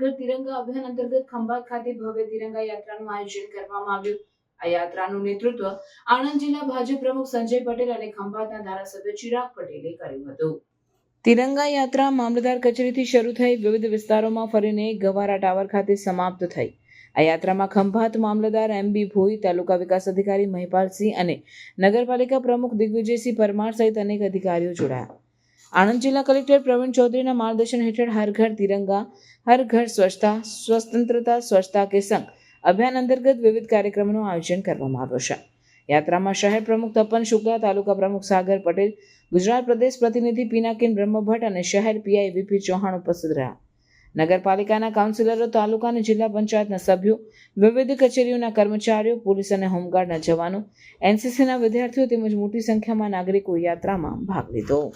હર તિરંગા અભિયાન અંતર્ગત ખંભાત ખાતે ભવ્ય તિરંગા યાત્રાનું આયોજન કરવામાં આવ્યું. આ યાત્રાનું નેતૃત્વ આણંદ જિલ્લા ભાજપ પ્રમુખ સંજય પટેલ અને ખંભાતના ધારાસભ્ય ચિરાગ પટેલે કર્યું હતું. તિરંગા યાત્રા મામલતદાર કચેરીથી શરૂ થઈ વિવિધ વિસ્તારોમાં ફરીને ગવારા ટાવર ખાતે સમાપ્ત થઈ. આ યાત્રામાં ખંભાત મામલતદાર એમ બી ભોઈ, તાલુકા વિકાસ અધિકારી મહિપાલસિંહ અને નગરપાલિકા પ્રમુખ દિગ્વિજયસિંહ પરમાર સહિત અનેક અધિકારીઓ જોડાયા. આણંદ જિલ્લા કલેક્ટર પ્રવીણ ચૌધરીના માર્ગદર્શન હેઠળ હર ઘર તિરંગા, હર ઘર સ્વચ્છતા, સ્વતંત્રતા, સ્વચ્છતા કે સંઘ અભિયાન અંતર્ગત વિવિધ કાર્યક્રમોનું આયોજન કરવામાં આવ્યું છે. યાત્રામાં શહેર પ્રમુખ તપન શુક્લા, તાલુકા પ્રમુખ સાગર પટેલ, ગુજરાત પ્રદેશ પ્રતિનિધિ પિનાકિન બ્રહ્મભટ્ટ અને શહેર પીઆઈ વીપી ચૌહાણ ઉપસ્થિત રહ્યા. નગરપાલિકાના કાઉન્સિલરો, તાલુકા અને જિલ્લા પંચાયતના સભ્યો, વિવિધ કચેરીઓના કર્મચારીઓ, પોલીસ અને હોમગાર્ડના જવાનો, એનસીસીના વિદ્યાર્થીઓ તેમજ મોટી સંખ્યામાં નાગરિકો યાત્રામાં ભાગ લીધો.